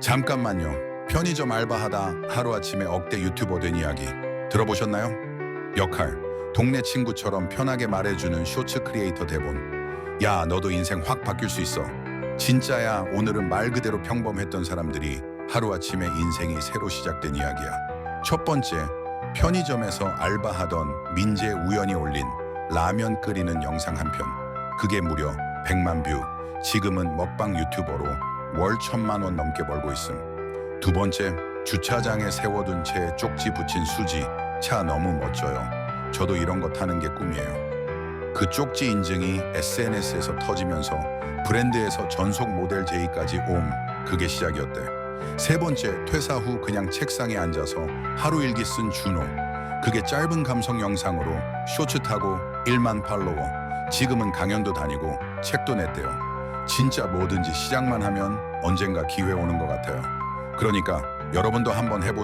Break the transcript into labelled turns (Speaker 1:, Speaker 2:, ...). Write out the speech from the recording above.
Speaker 1: 잠깐만요. 편의점 알바하다 하루아침에 억대 유튜버 된 이야기 들어보셨나요? 역할 동네 친구처럼 편하게 말해주는 쇼츠 크리에이터 대본. 야 너도 인생 확 바뀔 수 있어. 진짜야 오늘은 말 그대로 평범했던 사람들이 하루아침에 인생이 새로 시작된 이야기야. 첫 번째 편의점에서 알바하던 민재 우연히 올린 라면 끓이는 영상 한 편. 그게 무려 100만 뷰. 지금은 먹방 유튜버로 월 천만 원 넘게 벌고 있음. 두 번째 주차장에 세워둔 채 쪽지 붙인 수지. 차 너무 멋져요. 저도 이런 거 타는 게 꿈이에요. 그 쪽지 인증이 SNS에서 터지면서 브랜드에서 전속 모델 제의까지 옴. 그게 시작이었대. 세 번째 퇴사 후 그냥 책상에 앉아서 하루 일기 쓴 준호. 그게 짧은 감성 영상으로 쇼츠 타고 1만 팔로워. 지금은 강연도 다니고 책도 냈대요 진짜 뭐든지 시작만 하면 언젠가 기회 오는 것 같아요. 그러니까 여러분도 한번 해보세요